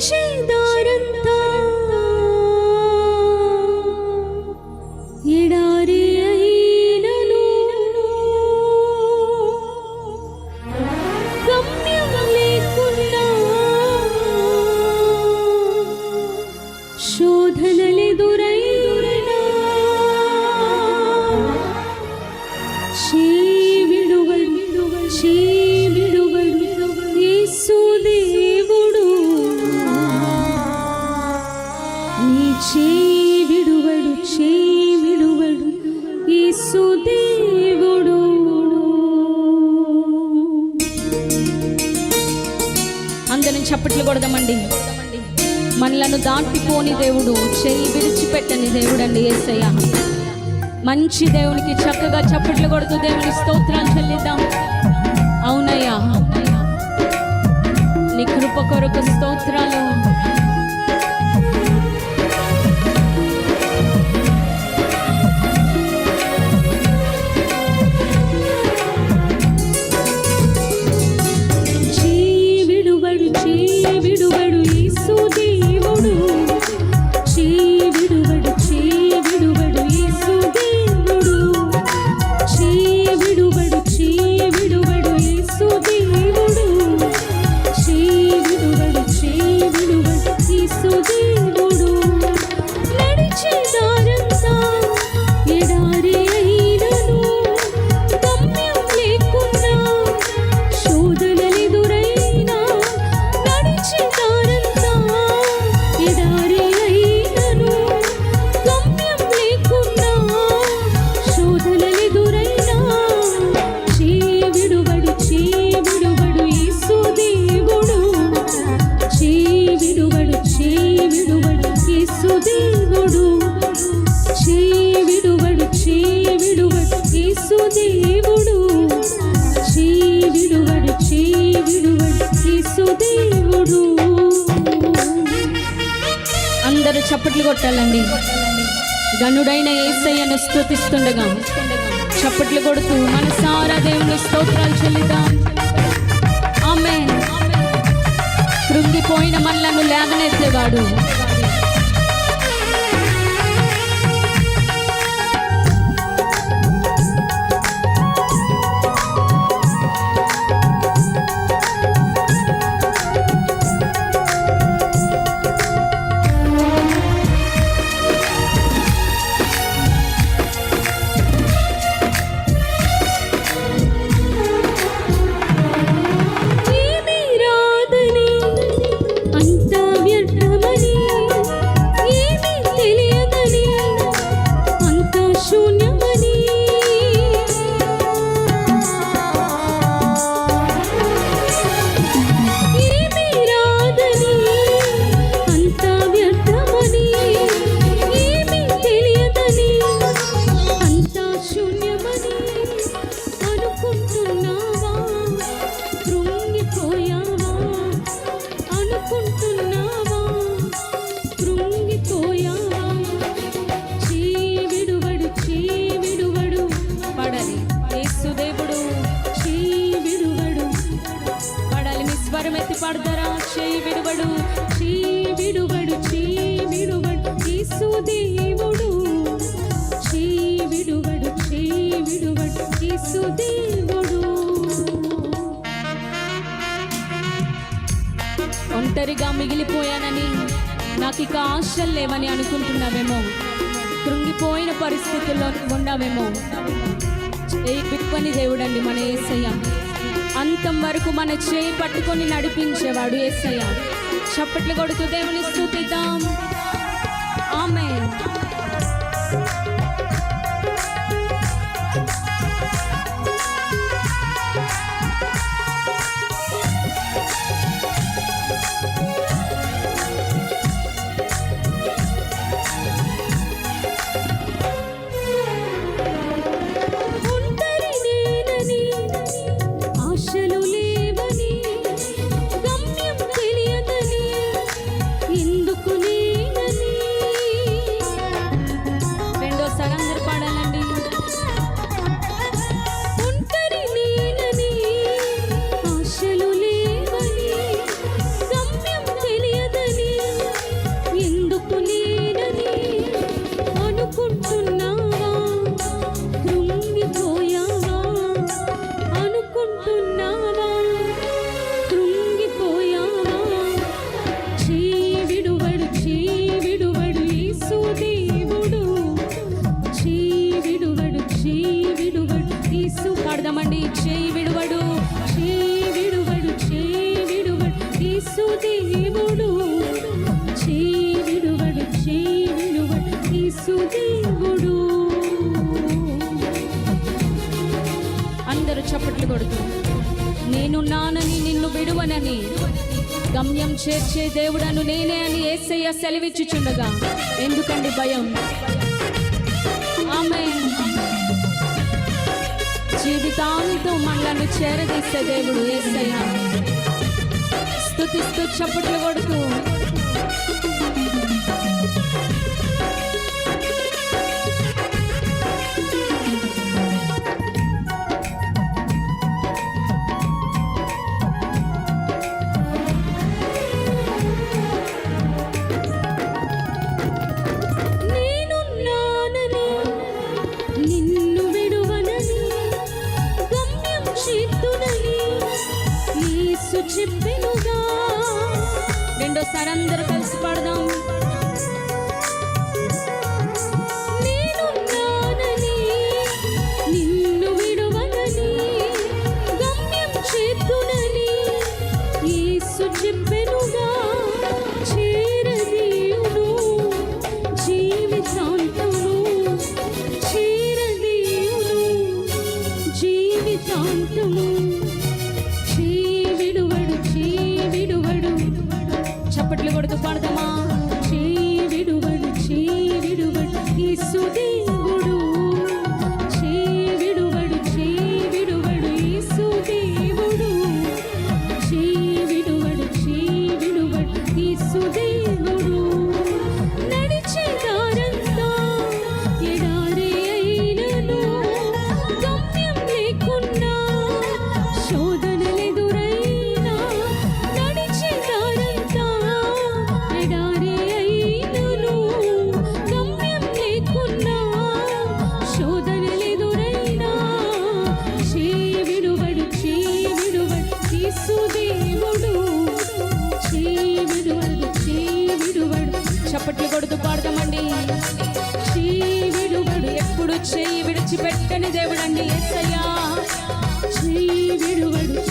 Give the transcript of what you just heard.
sentindo. నీ చీవిడువడు చీవిడువడు యేసు దేవుడు. అందరం చప్పట్లు కొడదామండి. మనలను దాటిపోని దేవుడు చేయి విడిచిపెట్టని దేవుడు అండి ఏసయ్య. మంచి దేవునికి చక్కగా చప్పట్లు కొడుతూ దేవుని స్తోత్రాలు చెల్లిద్దాం. అవునయ్యా. నీ కృప కొరకు స్తోత్రాలు. యేసు దేవుడు చీవిడువడు చీవిడువడు యేసు దేవుడు చీవిడువడు అందరూ చప్పట్లు కొట్టాలండి. గనుడైన ఏసయ్యను స్థుతిస్తుండగా చప్పట్లు కొడుతూ మనసారా దేవుని స్తోత్రాలు చెల్లిద్దాం. ఆమె కృంగిపోయిన మనలను లేవనెత్తేవాడు. ఒంటరిగా మిగిలిపోయానని. నాకు ఇక ఆశలు లేవని అనుకుంటున్నావేమో. కృంగిపోయిన పరిస్థితుల్లో ఉన్నావేమో. ఏ విప్పని దేవుడండి మన ఏసయ్య. అంతం వరకు మన చేయి పట్టుకొని నడిపించేవాడు ఏసయ్య. చప్పట్లు కొడుతూ దేవుని స్థుతిద్దాం. చేయి విడువడు తీసు పాడదామండి చేయి విడువడు చేయి విడువడు చేయి విడువడు తీసు దేవుడు. చేయి విడువడు చేయి విడువడు తీసు దేవుడు. అందరూ చప్పట్లు కొడుతూ నేను నానని నిన్ను విడువనని గమ్యం చేర్చే దేవుడను నేనే అని ఏసయ్య సెలవిచ్చుచుండగా ఎందుకండి భయం? ఆమె జీవితాంతం మనలను చేరదీసే దేవుడు ఏసయ్యా. స్థుతిస్తూ చప్పట్లు కొడుతూ రెండోసారి కలిసి పాడదాం. నేనున్నానని నిన్ను చెప్పెనుగా జీవితాంతము జీవితాంతము చప్పట్లు కొడుతూ పాడదామా పెట్టని దేవుడండి ఎస్సయ్యా శ్రీ విడువడు